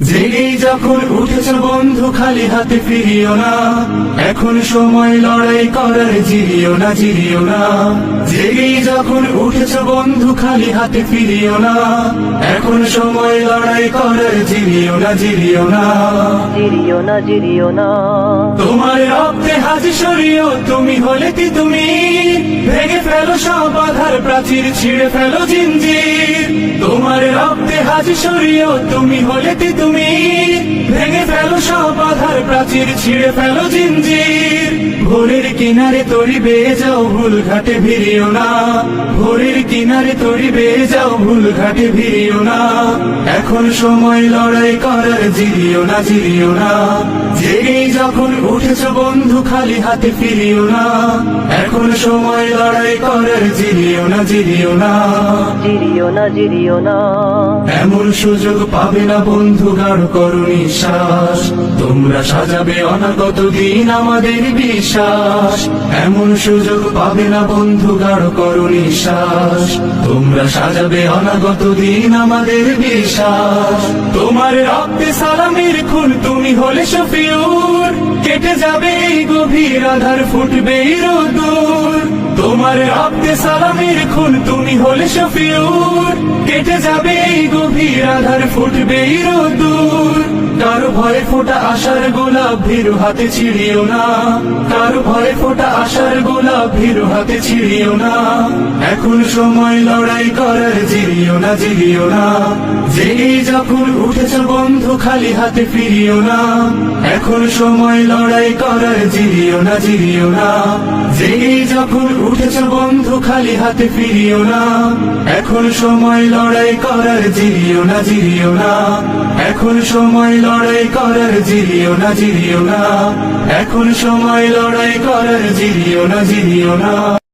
জেগেই যখন উঠেছ বন্ধু খালি হাতে ফিরিও না। এখন সময় লড়াই করার জিরিও না জিরিও না। জেগেই যখন উঠেছ বন্ধু খালি হাতে ফিরিও না। এখন সময় লড়াই করার জিরিও না জিরিও না। জিরিও না জিরিও না। তোমার রক্তে হাজি সরিও তুমি হলে কি তুমি। ভেঙে ফেলো সব বাধার প্রাচীর ছিঁড়ে ফেলো জিঞ্জির। তোমার রক্তে হাজি সরিও তুমি হলে তুমি। ভেঙে ফেলো সব বাধার প্রাচীর ছিঁড়ে ফেলো জিঞ্জির। ভোরের কিনারে তরি বেয়ে যাও, ভুল ঘাটে ভিড়িও না। ভোরের কিনারে তরি বেয়ে যাও, ভুল ঘাটে ভিড়িও না। এখন সময় লড়াই করার জিরিও না জিরিও না। জেগেই যখন উঠেছ বন্ধু, খালি হাতে ফিরিও না। সময় লড়াই করার জিরিও না জিরিও না। জিরিও না জিরিও না। এমন সুযোগ পাবে না বন্ধু গাঢ় করো নিঃশ্বাস। তোমরা সাজাবে অনাগত দিন আমাদের বিশ্বাস। এমন সুযোগ পাবে না বন্ধু গাঢ় করো নিঃশ্বাস। তোমরা সাজাবে অনাগত দিন আমাদের বিশ্বাস। তোমার রক্তে সালামের খুন তুমি হলে শফিউর। কেটে যাবে এই গভীর আধার, ফুটবে তোমার আব্দে সালামের খুন তুমি হলে শফিউর। কেটে যাবে এই গভীর আধার, ফুটবে রোদুর ভয়ে ফোটা আশার গোলাপ ভীরু হাতে ছিড়িও না। কারও ভয়ে ফোটা আশার গোলাপ ভীরু হাতে ছিড়িও না। এখন সময় লড়াই করার জিরিও না জিরিও না। জেগেই যখন উঠেছ বন্ধু খালি হাতে ফিরিও না। এখন সময় লড়াই করার জিরিও না জিরিও না। জেগেই যখন উঠেছ বন্ধু খালি হাতে ফিরিও না। এখন সময় লড়াই করার জিরিও না জিরিও না। এখন সময় লড়াই করার জিরিও না জিরিও না। এখন সময় লড়াই করার জিরিও না জিরিও না।